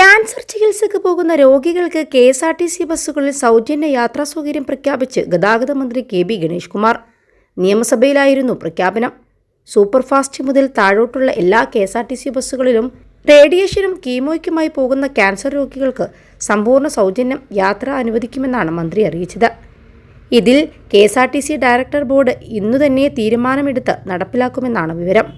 Cancer ചികിത്സയ്ക്ക് പോകുന്ന രോഗികൾക്ക് K S R T C ബസ്സുകളിൽ സൗജന്യ യാത്രാ സൗകര്യം പ്രഖ്യാപിച്ച് ഗതാഗത മന്ത്രി കെ ബി ഗണേഷ് കുമാർ. നിയമസഭയിലായിരുന്നു പ്രഖ്യാപനം. സൂപ്പർഫാസ്റ്റ് മുതൽ താഴോട്ടുള്ള എല്ലാ K S R T C ബസ്സുകളിലും റേഡിയേഷനും കീമോയ്ക്കുമായി പോകുന്ന ക്യാൻസർ രോഗികൾക്ക് സമ്പൂർണ സൗജന്യം യാത്ര അനുവദിക്കുമെന്നാണ് മന്ത്രി അറിയിച്ചത്. ഇതിൽ K S R T C director board ഇന്നു തന്നെ തീരുമാനമെടുത്ത് നടപ്പിലാക്കുമെന്നാണ് വിവരം.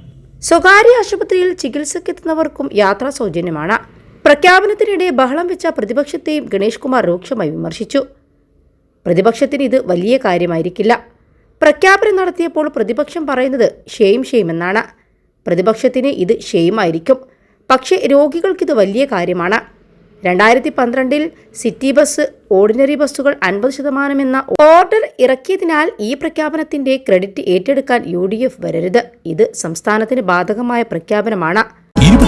സ്വകാര്യ ആശുപത്രിയിൽ ചികിത്സയ്ക്കെത്തുന്നവർക്കും യാത്രാ സൗജന്യമാണ്. പ്രഖ്യാപനത്തിനിടെ ബഹളം വെച്ച പ്രതിപക്ഷത്തെയും ഗണേഷ് കുമാർ രൂക്ഷമായി വിമർശിച്ചു. പ്രതിപക്ഷത്തിന് ഇത് വലിയ കാര്യമായിരിക്കില്ല. പ്രഖ്യാപനം നടത്തിയപ്പോൾ പ്രതിപക്ഷം പറയുന്നത് ഷെയിം ഷെയിം എന്നാണ്. പ്രതിപക്ഷത്തിന് ഇത് ഷെയിമായിരിക്കും. പക്ഷേ രോഗികൾക്കിത് വലിയ കാര്യമാണ്. രണ്ടായിരത്തി പന്ത്രണ്ടിൽ സിറ്റി ബസ് ഓർഡിനറി ബസ്സുകൾ അൻപത് ശതമാനമെന്ന ഓർഡർ ഇറക്കിയതിനാൽ ഈ പ്രഖ്യാപനത്തിന്റെ ക്രെഡിറ്റ് ഏറ്റെടുക്കാൻ യു വരരുത്. ഇത് സംസ്ഥാനത്തിന് ബാധകമായ പ്രഖ്യാപനമാണ്.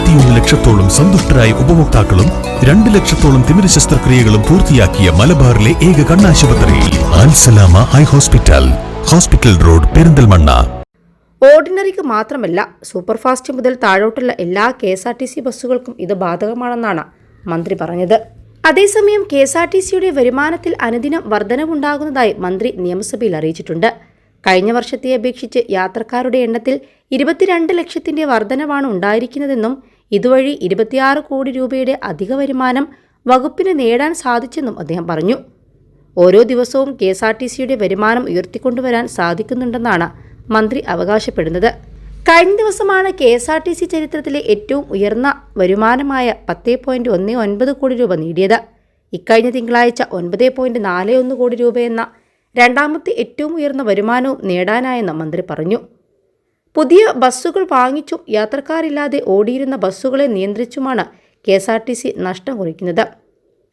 ഇരുപത്തിയൊന്ന് ലക്ഷത്തോളം സന്തുഷ്ടരായ ഉപഭോക്താക്കളും രണ്ട് ലക്ഷത്തോളം തിമിര ശസ്ത്രക്രിയകളും പൂർത്തിയാക്കിയ മലബാറിലെ ഏക കണ്ണാശുപത്രി Alsalama eye hospital hospital road Perinthalmanna. ഓർഡിനറിക്ക് മാത്രമല്ല സൂപ്പർഫാസ്റ്റ് മുതൽ താഴോട്ടുള്ള എല്ലാ K S R T C ബസ്സുകൾക്കും ഇത് ബാധകമാണെന്നാണ് മന്ത്രി പറഞ്ഞത്. അതേസമയം കെ എസ് ആർ ടി സിയുടെ വരുമാനത്തിൽ അനുദിനം വർധനവുണ്ടാകുന്നതായി മന്ത്രി നിയമസഭയിൽ അറിയിച്ചിട്ടുണ്ട്. കഴിഞ്ഞ വർഷത്തെ അപേക്ഷിച്ച് യാത്രക്കാരുടെ എണ്ണത്തിൽ ഇരുപത്തിരണ്ട് ലക്ഷത്തിന്റെ വർധനവാണ് ഉണ്ടായിരിക്കുന്നതെന്നും ഇതുവഴി ഇരുപത്തിയാറ് കോടി രൂപയുടെ അധിക വരുമാനം വകുപ്പിന് നേടാൻ സാധിച്ചെന്നും അദ്ദേഹം പറഞ്ഞു. ഓരോ ദിവസവും കെ എസ് ആർ ടി സിയുടെ വരുമാനം ഉയർത്തിക്കൊണ്ടുവരാൻ സാധിക്കുന്നുണ്ടെന്നാണ് മന്ത്രി അവകാശപ്പെടുന്നത്. കഴിഞ്ഞ ദിവസമാണ് K S R T C ചരിത്രത്തിലെ ഏറ്റവും ഉയർന്ന വരുമാനമായ പത്ത് പോയിന്റ് ഒന്ന് ഒൻപത് കോടി രൂപ നേടിയത്. ഇക്കഴിഞ്ഞ തിങ്കളാഴ്ച ഒൻപത് പോയിന്റ് നാല് ഒന്ന് കോടി രൂപയെന്ന രണ്ടാമത്തെ ഏറ്റവും ഉയർന്ന വരുമാനവും നേടാനായെന്ന് മന്ത്രി പറഞ്ഞു. പുതിയ ബസ്സുകൾ വാങ്ങിച്ചും യാത്രക്കാരില്ലാതെ ഓടിയിരുന്ന ബസ്സുകളെ നിയന്ത്രിച്ചുമാണ് K S R T C നഷ്ടം കുറിക്കുന്നത്.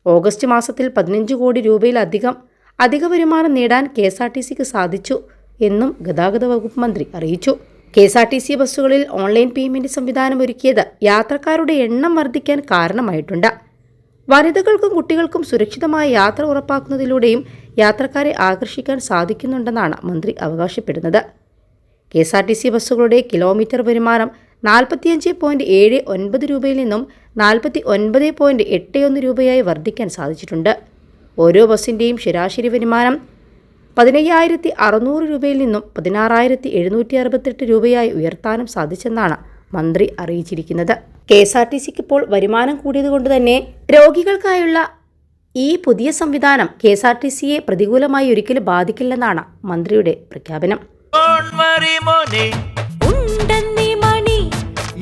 ഓഗസ്റ്റ് മാസത്തിൽ പതിനഞ്ച് കോടി രൂപയിലധികം അധിക വരുമാനം നേടാൻ കെ എസ് ആർ ടി സിക്ക് സാധിച്ചു എന്നും ഗതാഗത വകുപ്പ് മന്ത്രി അറിയിച്ചു. K S R T C ബസ്സുകളിൽ ഓൺലൈൻ പേയ്മെന്റ് സംവിധാനം ഒരുക്കിയത് യാത്രക്കാരുടെ എണ്ണം വർദ്ധിക്കാൻ കാരണമായിട്ടുണ്ട്. വനിതകൾക്കും കുട്ടികൾക്കും സുരക്ഷിതമായ യാത്ര ഉറപ്പാക്കുന്നതിലൂടെയും യാത്രക്കാരെ ആകർഷിക്കാൻ സാധിക്കുന്നുണ്ടെന്നാണ് മന്ത്രി അവകാശപ്പെടുന്നത്. K S R T C ബസ്സുകളുടെ കിലോമീറ്റർ വരുമാനം നാൽപ്പത്തിയഞ്ച് പോയിന്റ് ഏഴ് ഒൻപത് രൂപയിൽ നിന്നും നാൽപ്പത്തി ഒൻപത് പോയിന്റ് എട്ട് ഒന്ന് രൂപയായി വർദ്ധിക്കാൻ സാധിച്ചിട്ടുണ്ട്. ഓരോ ബസ്സിന്റെയും ശരാശരി വരുമാനം പതിനയ്യായിരത്തി അറുന്നൂറ് രൂപയിൽ നിന്നും പതിനാറായിരത്തി എഴുന്നൂറ്റി അറുപത്തെട്ട് രൂപയായി ഉയർത്താനും സാധിച്ചെന്നാണ് മന്ത്രി അറിയിച്ചിരിക്കുന്നത്. കെ എസ് ആർ ടി സിക്ക് ഇപ്പോൾ വരുമാനം കൂടിയതുകൊണ്ട് തന്നെ രോഗികൾക്കായുള്ള ഈ പുതിയ സംവിധാനം കെ എസ് ആർ ടി സിയെ പ്രതികൂലമായി ഒരിക്കലും ബാധിക്കില്ലെന്നാണ് മന്ത്രിയുടെ പ്രഖ്യാപനം. Don't worry, മോനെ. ഉണ്ടെന്നീ മണി.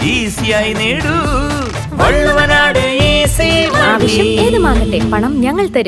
ഈസിയായി നേടൂ. വള്ളുവനാട് ഈസി ആവശ്യം ഏതുമാകട്ടെ പണം ഞങ്ങൾ തരും.